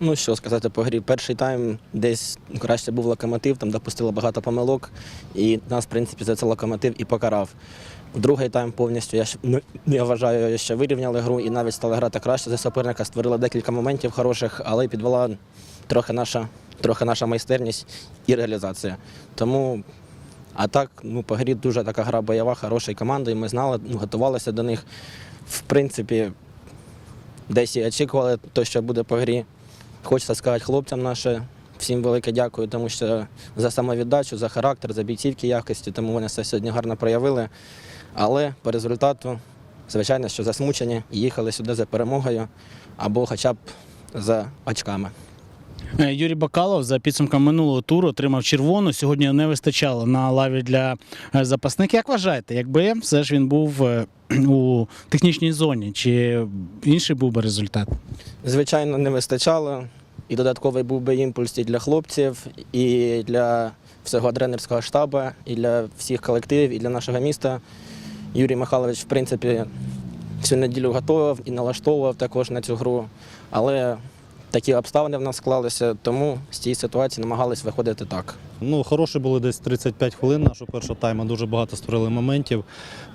Ну що сказати по грі. Перший тайм десь краще був локомотив, там допустили багато помилок, і нас, в принципі, за це локомотив і покарав. Другий тайм повністю я, ну, я вважаю, ще вирівняли гру і навіть стали грати краще за суперника, створили декілька моментів хороших, але підвела трохи наша, трохи наша майстерність і реалізація. Тому, а так, ну, по грі дуже така гра бойова, хороша команда, і ми знали, ну, готувалися до них. В принципі, десь і очікували те, що буде по грі. Хочеться сказати хлопцям нашим всім велике дякую, тому що за самовіддачу, за характер, за бійцівські якості, тому вони все сьогодні гарно проявили. Але по результату, звичайно, що засмучені їхали сюди за перемогою або хоча б за очками. Е, Юрій Бакалов за підсумками минулого туру отримав червону. Сьогодні не вистачало на лаві для е, запасних. Як вважаєте, якби все ж він був е, у технічній зоні, чи інший був би результат? Звичайно, не вистачало. І додатковий був би імпульс і для хлопців, і для всього тренерського штабу, і для всіх колективів, і для нашого міста. Юрій Михайлович, в принципі, всю неділю готував і налаштовував також на цю гру. Але такі обставини в нас склалися, тому з цієї ситуації намагались виходити так. Ну, хороші були десь 35 хвилин нашого першого тайму. Дуже багато створили моментів,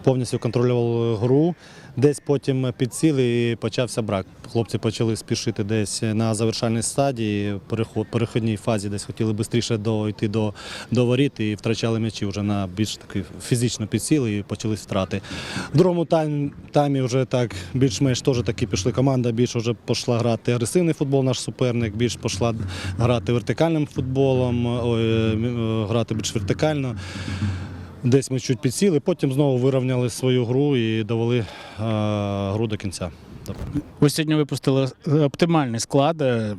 повністю контролювали гру. Десь потім підсіли і почався брак. Хлопці почали спішити десь на завершальній стадії, перехідній фазі, десь хотіли швидше дойти до, до воріт і втрачали м'ячі вже на більш таки фізично підсіли і почались втрати. В другому тайм, таймі вже так більш-менш теж таки пішли команда, більш вже пішла грати агресивний футбол, наш суперник, більш пішла грати вертикальним футболом, ой, грати більш вертикально. Десь ми чуть підсіли, потім знову вирівняли свою гру і довели е, гру до кінця. Ви сьогодні випустили е, оптимальний склад е,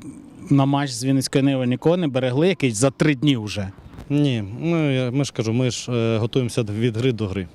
на матч з Вінницької Ниви нікого не берегли, якийсь за три дні вже. Ні, ну, я- ми ж кажу, ми ж е, готуємося від гри до гри.